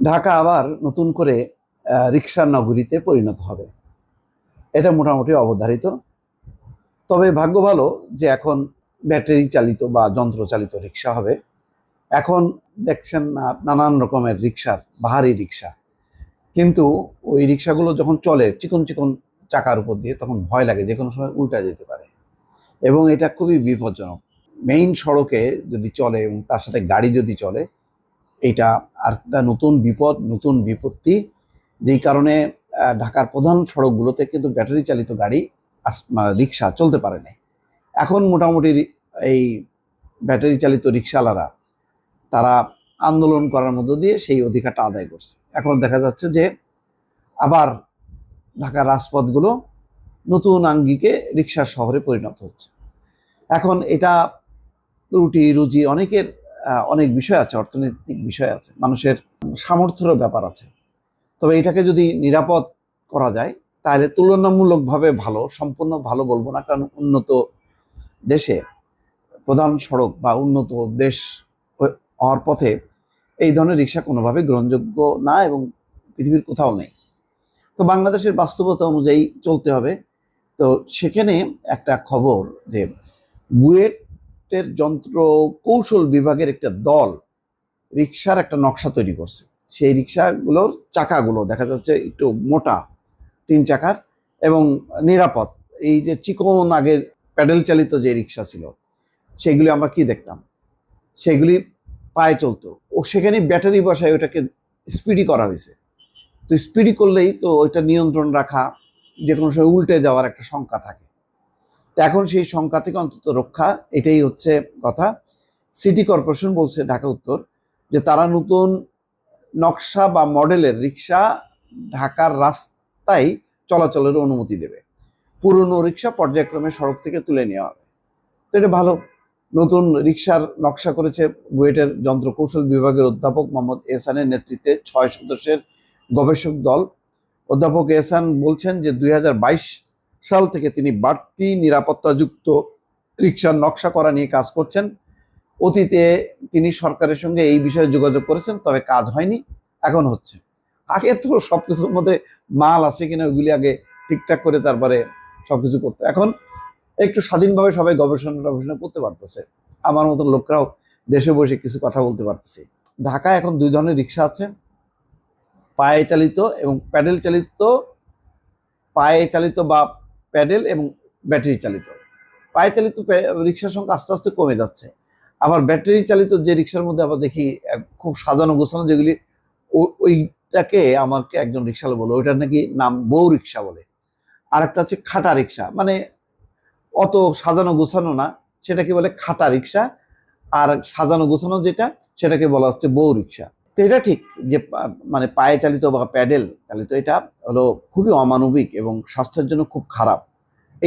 ঢাকা আবার নতুন করে রিক্সার নগরীতে পরিণত হবে। এটা মোটামুটি অবধারিত। তবে ভাগ্য ভালো যে এখন ব্যাটারি চালিত বা যন্ত্র চালিত রিক্সা হবে। এখন দেখছেন না, নানান রকমের রিক্সার বাহারি রিক্সা কিন্তু ওই রিক্সাগুলো যখন চলে, চিকন চিকন চাকার উপর দিয়ে, তখন ভয় লাগে যে কোনো সময় উল্টা যেতে পারে। এবং এটা খুবই বিপজ্জনক। মেইন সড়কে যদি চলে এবং তার সাথে গাড়ি যদি চলে এটা আর একটা নতুন বিপদ, নতুন বিপত্তি। যেই কারণে ঢাকার প্রধান সড়কগুলোতে কিন্তু ব্যাটারি চালিত গাড়ি মানে রিক্সা চলতে পারে না এখন মোটামুটি এই ব্যাটারি চালিত রিক্সাওয়ালারা তারা আন্দোলন করার মধ্য দিয়ে সেই অধিকারটা আদায় করছে। এখন দেখা যাচ্ছে যে, আবার ঢাকার রাজপথগুলো নতুন আঙ্গিকে রিক্সার শহরে পরিণত হচ্ছে। এখন এটা রুটি রুজি অনেকের অনেক বিষয় আছে, অর্থনৈতিক বিষয় আছে, মানুষের সামর্থ্যের ব্যাপার আছে। তবে এটাকে যদি নিরাপদ করা যায়, তাহলে তুলনামূলকভাবে ভালো, সম্পূর্ণ ভালো বলব না, কারণ উন্নত দেশে প্রধান সড়ক বা উন্নত দেশ হওয়ার পথে এই ধরনের রিক্সা কোনোভাবে গ্রহণযোগ্য না এবং পৃথিবীর কোথাও নেই। তো বাংলাদেশের বাস্তবতা অনুযায়ী চলতে হবে। তো সেখানে একটা খবর যে বুয়েটের যন্ত্র কৌশল বিভাগের একটা দল রিক্সার একটা নকশা তৈরি করছে। সেই রিক্সাগুলোর চাকাগুলো দেখা যাচ্ছে একটু মোটা, তিন চাকার এবং নিরাপদ। এই যে চিকন আগের প্যাডেল চালিত যে রিক্সা ছিল, সেগুলি আমরা কি দেখতাম? সেগুলি পায়ে চলতো। ও সেখানে ব্যাটারি বসায় ওটাকে স্পিডি করা হয়েছে। তো স্পিডি করলেই তো ওইটা নিয়ন্ত্রণ রাখা যে কোনো সময় উল্টে যাওয়ার একটা শঙ্কা থাকে। এখন সেই সংখ্যা থেকে অন্তত রক্ষা, এটাই হচ্ছে কথা। সিটি কর্পোরেশন বলছে ঢাকা উত্তর যে তারা নতুন নকশা বা মডেলের রিক্সা ঢাকার রাস্তায় চলাচলের অনুমতি দেবে। পুরনো রিক্সা পর্যায়ক্রমে সড়ক থেকে তুলে নেওয়া হবে। তো এটা ভালো। নতুন রিক্সার নকশা করেছে বুয়েটের যন্ত্র কৌশল বিভাগের অধ্যাপক মোহাম্মদ এহসানের নেতৃত্বে ছয় সদস্যের গবেষক দল। অধ্যাপক এহসান বলছেন যে দুই হাজার বাইশ সাল থেকে তিনি বাড়তি নিরাপত্তাযুক্ত রিক্সার নকশা করা নিয়ে কাজ করছেন। অতীতে তিনি সরকারের সঙ্গে এই বিষয়ে যোগাযোগ করেছেন, তবে কাজ হয়নি, এখন হচ্ছে। আগে তো সব কিছুর মধ্যে মাল আছে কিনা ওইগুলি আগে ঠিকঠাক করে তারপরে সব কিছু করতো। এখন একটু স্বাধীনভাবে সবাই গবেষণা টবেষণা করতে পারতেছে। আমার মতন লোকরাও দেশে বসে কিছু কথা বলতে পারতেছে। ঢাকায় এখন দুই ধরনের রিক্সা আছে। পায়ে চালিত এবং প্যাডেল চালিত। পায়ে চালিত বা প্যাডেল এবং ব্যাটারি চালিত। পায়ে চালিত রিক্সার সংখ্যা আস্তে আস্তে কমে যাচ্ছে। আবার ব্যাটারি চালিত যে রিক্সার মধ্যে আবার দেখি খুব সাজানো গোছানো যেগুলি ওইটাকে আমাকে একজন রিক্সাওয়ালা বলে ওইটার নাকি নাম বউ রিক্সা বলে। আর একটা হচ্ছে খাটা রিক্সা। মানে অত সাজানো গোছানো না, সেটাকে বলে খাটা রিক্সা। আর সাজানো গোছানো যেটা, সেটাকে বলা হচ্ছে বউ রিক্সা। তো এটা ঠিক যে মানে পায়ে চালিত বা প্যাডেল চালিত এটা হলো খুবই অমানবিক এবং স্বাস্থ্যের জন্য খুব খারাপ।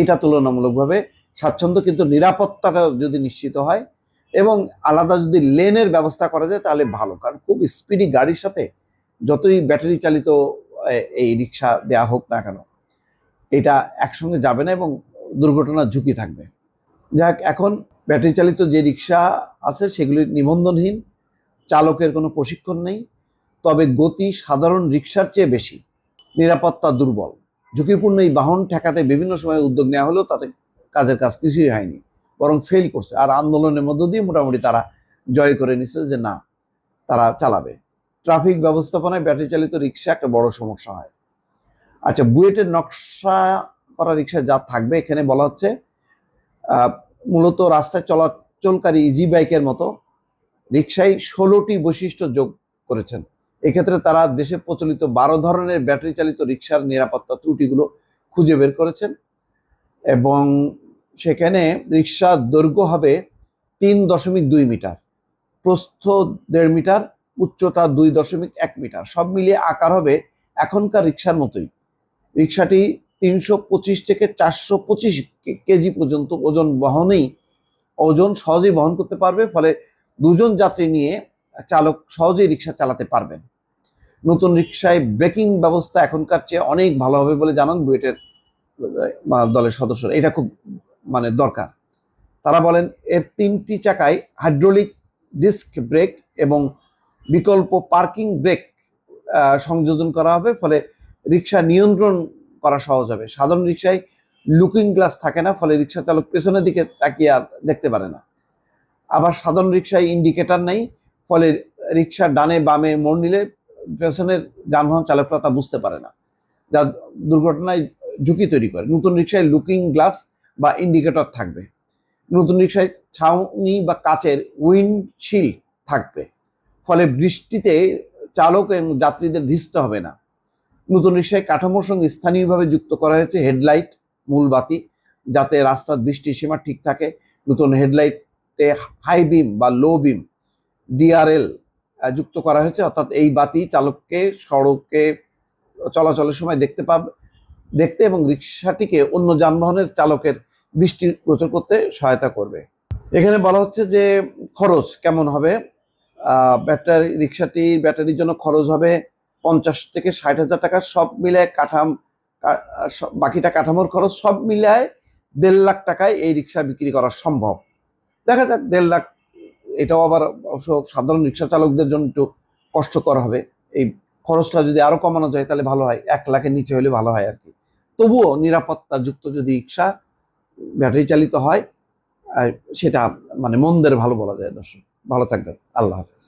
এটা তুলনামূলকভাবে স্বাচ্ছন্দ্য কিন্তু নিরাপত্তাটা যদি নিশ্চিত হয় এবং আলাদা যদি লেনের ব্যবস্থা করা যায় তাহলে ভালো। কারণ খুব স্পিডি গাড়ির সাথে যতই ব্যাটারি চালিত এই রিক্সা দেয়া হোক না কেন, এটা একসঙ্গে যাবে না এবং দুর্ঘটনার ঝুঁকি থাকবে। যাক, এখন ব্যাটারি চালিত যে রিক্সা আছে সেগুলি নিবন্ধনহীন চালকের কোনো প্রশিক্ষণ নেই, তবে গতি সাধারণ রিক্সার চেয়ে বেশি। নিরাপত্তা দুর্বল। ঝুঁকিপূর্ণ এই বাহন ঠেকাতে বিভিন্ন সময় উদ্যোগ নেওয়া হলেও তাতে কাজের কাজ কিছুই হয়নি, বরং ফেল করছে। আর আন্দোলনের মধ্য দিয়ে মোটামুটি তারা জয় করে নিছে যে না, তারা চালাবে। ট্রাফিক ব্যবস্থাপনায় ব্যাটারি চালিত রিক্সা একটা বড় সমস্যা হয়। আচ্ছা বুয়েটের নকশা করা রিক্সা যা থাকবে, এখানে বলা হচ্ছে মূলত রাস্তায় চলাচলকারী ইজি বাইকের মতো রিক্সায় ষোলোটি বৈশিষ্ট্য যোগ করেছেন। এক্ষেত্রে তারা দেশে প্রচলিত বারো ধরনের ব্যাটারি চালিত রিক্সার নিরাপত্তা ত্রুটিগুলো খুঁজে বের করেছেন এবং সেখানে রিক্সার দৈর্ঘ্য হবে তিন দশমিক দুই মিটার, প্রস্থ দেড় মিটার, উচ্চতা দুই দশমিক এক মিটার, সব মিলিয়ে আকার হবে এখনকার রিক্সার মতোই। রিক্সাটি তিনশো পঁচিশ থেকে চারশো পঁচিশ কেজি পর্যন্ত ওজন বহনেই ওজন সহজেই বহন করতে পারবে, ফলে দুজন যাত্রী নিয়ে চালক সহজেই রিক্সা চালাতে পারবেন। নতুন রিক্সায় ব্রেকিং ব্যবস্থা এখনকার চেয়ে অনেক ভালো হবে বলে জানান বুয়েটের দলের সদস্যরা। এটা খুব মানে দরকার। তারা বলেন, এর তিনটি চাকায় হাইড্রোলিক ডিস্ক ব্রেক এবং বিকল্প পার্কিং ব্রেক সংযোজন করা হবে। ফলে রিক্সা নিয়ন্ত্রণ করা সহজ হবে। সাধারণ রিক্সায় লুকিং গ্লাস থাকে না, ফলে রিক্সা চালক পেছনের দিকে তাকিয়ে আর দেখতে পারে না। আবার সাধারণ রিক্সায় ইন্ডিকেটার নেই, ফলে রিক্সা ডানে বামে মোড় নিলে পেছনের যানবাহন চালকরা তা বুঝতে পারে না। যা দুর্ঘটনায় ঝুঁকি তৈরি করে। নতুন রিক্সায় লুকিং গ্লাস বা ইন্ডিকেটর থাকবে। নতুন রিক্সায় ছাউনি বা কাচের উইন্ডশিল্ড থাকবে। ফলে বৃষ্টিতে চালক এবং যাত্রীদের ভিজতে হবে না। নতুন রিক্সায় কাঠামোর সঙ্গে স্থানীয়ভাবে যুক্ত করা হয়েছে হেডলাইট, মূল বাতি, যাতে রাস্তার দৃষ্টিসীমা ঠিক থাকে। নতুন হেডলাইটে হাই বিম বা লো বিম ডিআরএল যুক্ত করা হয়েছে। অর্থাৎ এই বাতি চালককে, সড়কে চলাচলের সময় দেখতে পাবে, দেখতে এবং রিক্সাটিকে অন্য যানবাহনের চালকের দৃষ্টিগোচর করতে সহায়তা করবে। এখানে বলা হচ্ছে যে খরচ কেমন হবে? ব্যাটারি রিক্সাটির ব্যাটারির জন্য খরচ হবে পঞ্চাশ থেকে ষাট হাজার টাকা। সব মিলায় কাঠাম বাকিটা কাঠামোর খরচ সব মিলায় দেড় লাখ টাকায় এই রিক্সা বিক্রি করা সম্ভব। দেখা যাক, দেড় লাখ, এটাও আবার সাধারণ রিক্সা চালকদের জন্য একটু কষ্টকর হবে। এই খরচটা যদি আরও কমানো যায়, তাহলে ভালো হয়। এক লাখের নিচে হলে ভালো হয় আর কি। তবুও নিরাপত্তা যুক্ত যদি রিক্সা, ব্যাটারি চালিত হয় সেটা মানে মন্দের ভালো বলা যায় দর্শক। ভালো থাকবেন। আল্লাহ হাফেজ।